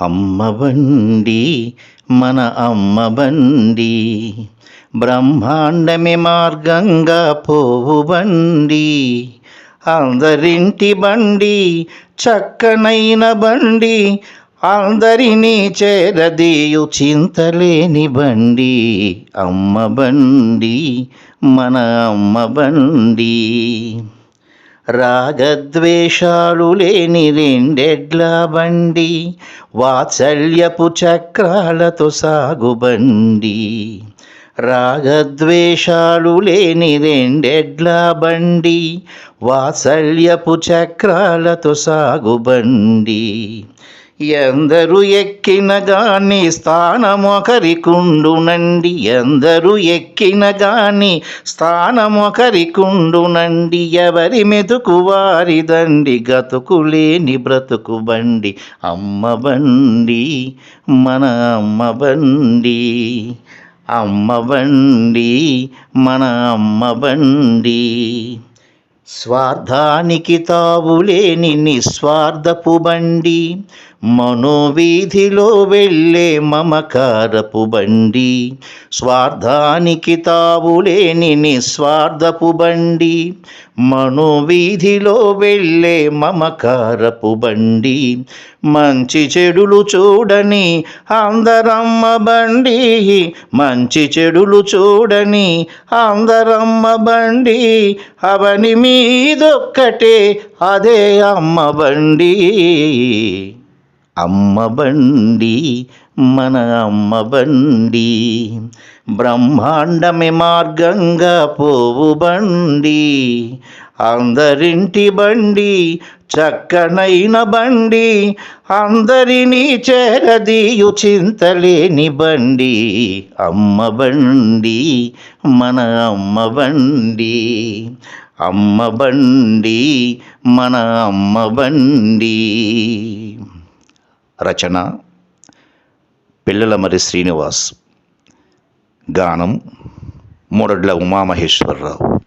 అమ్మ బండి మన అమ్మ బండి. బ్రహ్మాండమే మార్గంగా పోవు బండి. అందరింటి బండి చక్కనైన బండి. అందరినీ చేరదీయు చింతలేని బండి. అమ్మ బండి మన అమ్మ బండి. రాగద్వేషాలు లేని రెండెడ్ల బండి వాత్సల్యపు చక్రాలతో సాగుబండి రాగద్వేషాలు లేని రెండెడ్ల బండి వాత్సల్యపు చక్రాలతో సాగుబండి ఎందరు ఎక్కిన గాని స్థానమొకరికుండునండి. ఎందరు ఎక్కిన గాని స్థానమొకరికుండునండి. ఎవరి మెతుకు వారిదండి. గతుకులేని బ్రతుకు బండి. అమ్మ బండి మన అమ్మ బండి అమ్మ బండి మన అమ్మ బండి. స్వార్థానికి తావులేని నిస్వార్థపు బండి. మనోవీధిలో వెళ్ళే మమకారపు బండి స్వార్థానికి తావులేని నిస్వార్థపు బండి మనోవీధిలో వెళ్ళే మమకారపు బండి మంచి చెడులు చూడని అందరమ్మ బండి మంచి చెడులు చూడని అందరమ్మ బండి అవని మీదొక్కటే అదే అమ్మ బండి. అమ్మ బండి మన అమ్మ బండి. బ్రహ్మాండమే మార్గంగా పోవు బండి. అందరింటి బండి చక్కనైన బండి. అందరినీ చేరదీయు చింతలేని బండి. అమ్మ బండి మన అమ్మ బండి. అమ్మ బండి మన అమ్మ బండి. రచన పిల్లలమరి శ్రీనివాస్. గానం మూడడ్ల ఉమామహేశ్వరరావు.